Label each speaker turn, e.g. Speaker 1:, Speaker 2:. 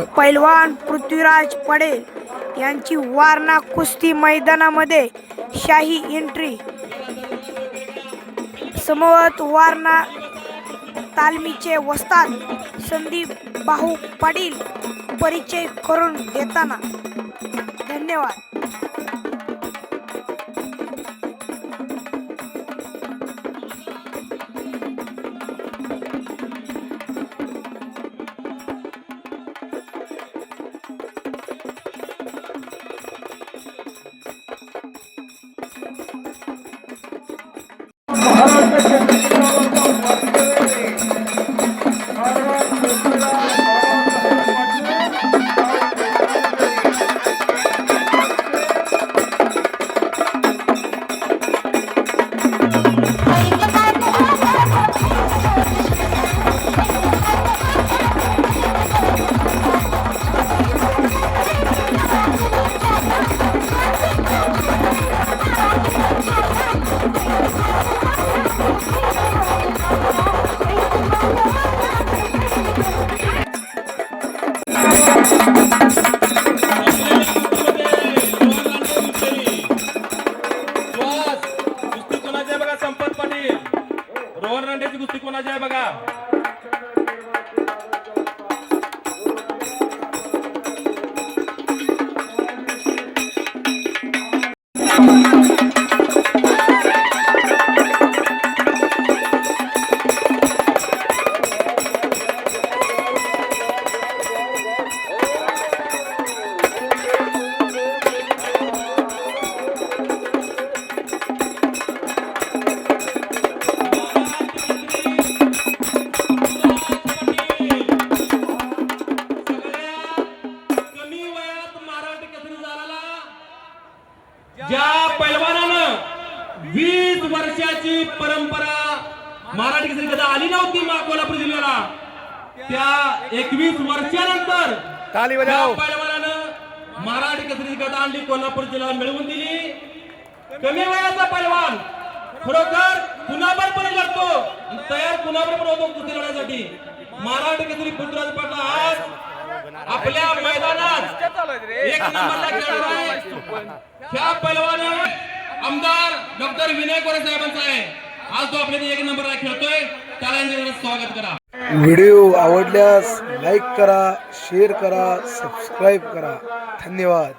Speaker 1: पैलवान पृथ्वीराज पडेल यांची वारणा कुस्ती मैदानामध्ये शाही एंट्री समवत वारणा तालमीचे वस्ताद संदीप भाऊ पाटील परिचय करून देताना धन्यवाद.
Speaker 2: Muhammed. रोहन रांडेची कुस्ती कोणाची आहे बघा Thank you. ज्या पैलवानानं वीस वर्षाची परंपरा मराठी केसरी आली नव्हती मा कोल्हापूर जिल्ह्याला त्या एकवीस वर्षानंतर पैलवानानं मराठी केसरी गदा आणली कोल्हापूर जिल्ह्याला मिळवून दिली. कमी वयाचा पैलवान खरोखर कुणावर पण लढतो तयार कुणावर पण होतो कुस्ती लढण्यासाठी. मराठी केसरी पृथ्वीराज पाटला आज आपल्या मैदानात एक नंबरला खेळणार आहे. ह्या पैलवान आमदार डॉक्टर विनय कोरे साहेबांचा आहे. आज तो आपल्या एक नंबरला खेळतोय. त्याला स्वागत करा.
Speaker 3: व्हिडिओ आवडल्यास लाईक करा शेअर करा सबस्क्राईब करा. धन्यवाद.